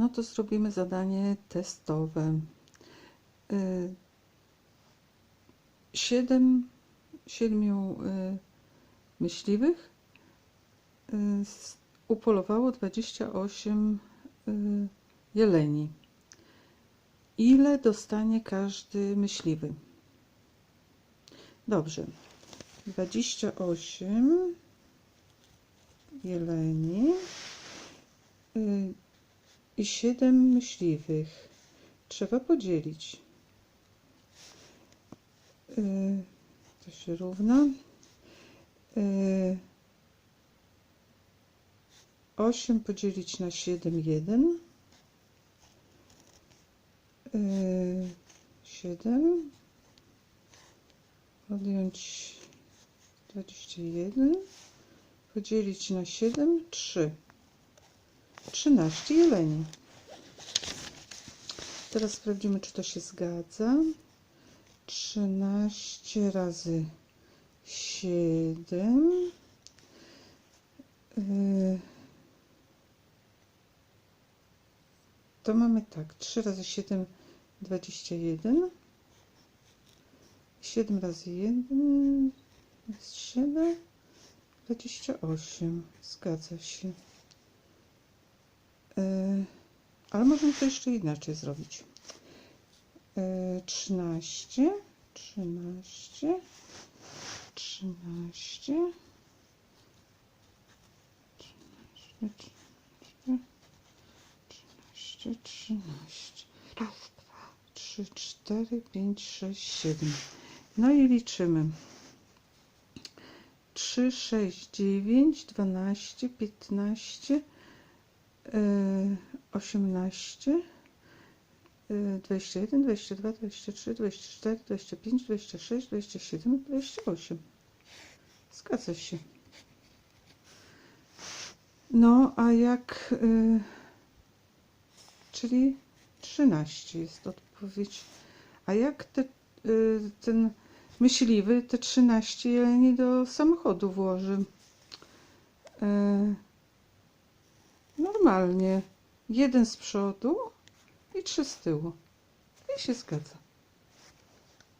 No to zrobimy zadanie testowe. Y, Siedem, siedmiu y, myśliwych y, upolowało 28 y, jeleni. Ile dostanie każdy myśliwy? Dobrze. 28 jeleni y, i 7 myśliwych. Trzeba podzielić. Y, To się równa. Y, 8 podzielić na 7, 1. 7. Odjąć 21. Podzielić na 7, 3. 13 jeleni. Teraz sprawdzimy, czy to się zgadza. 13 razy 7. Yy, To mamy tak. 3 razy 7, 21. 7 razy 1 jest 7. 28. Zgadza się. Yy, ale możemy to jeszcze inaczej zrobić. Yy, 13, 13, 13, 13, 13, 13. Raz, dwa, trzy, cztery, pięć, sześć, siedem. No i liczymy. 3, 6, 9, 12, 15, yy, 18, yy, 21, 22, 23, 24, 25, 26, 27, 28. Zgadza się. No, a jak... Yy, czyli 13 jest odpowiedź. A jak te, y, ten myśliwy te 13 jeleni do samochodu włoży? Y, normalnie. Jeden z przodu i trzy z tyłu. I się zgadza.